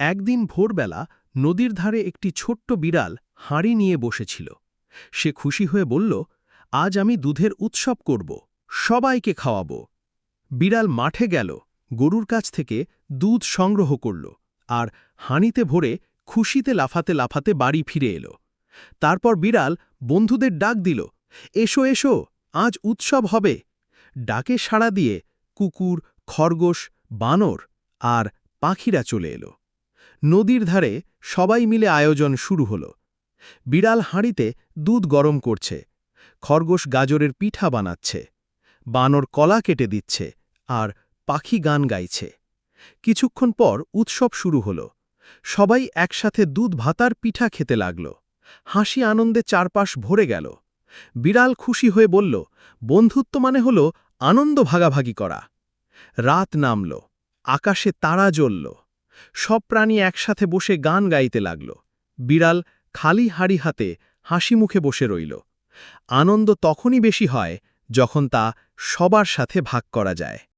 একদিন ভোরবেলা নদীর ধারে একটি ছোট্ট বিড়াল হাঁড়ি নিয়ে বসেছিল। সে খুশি হয়ে বলল, আজ আমি দুধের উৎসব করব, সবাইকে খাওয়াবো। বিড়াল মাঠে গেল, গরুর কাছ থেকে দুধ সংগ্রহ করল আর হাঁড়িতে ভরে খুশিতে লাফাতে লাফাতে বাড়ি ফিরে এলো। তারপর বিড়াল বন্ধুদের ডাক দিল, এসো এসো, আজ উৎসব হবে। ডাকে সাড়া দিয়ে কুকুর, খরগোশ, বানর আর পাখিরা চলে এলো। নদীর ধারে সবাই মিলে আয়োজন শুরু হল। বিড়াল হাঁড়িতে দুধ গরম করছে, খরগোশ গাজরের পিঠা বানাচ্ছে, বানর কলা কেটে দিচ্ছে আর পাখি গান গাইছে। কিছুক্ষণ পর উৎসব শুরু হল। সবাই একসাথে দুধ ভাতার পিঠা খেতে লাগল। হাসি আনন্দে চারপাশ ভরে গেল। বিড়াল খুশি হয়ে বলল, বন্ধুত্ব মানে হল আনন্দ ভাগাভাগি করা। রাত নামল। আকাশে তারা জ্বলল। সব প্রাণী একসাথে বসে গান গাইতে লাগল। বিড়াল খালি হাড়ি হাতে হাসি মুখে বসে রইল। আনন্দ তখনই বেশি হয় যখন তা সবার সাথে ভাগ করা যায়।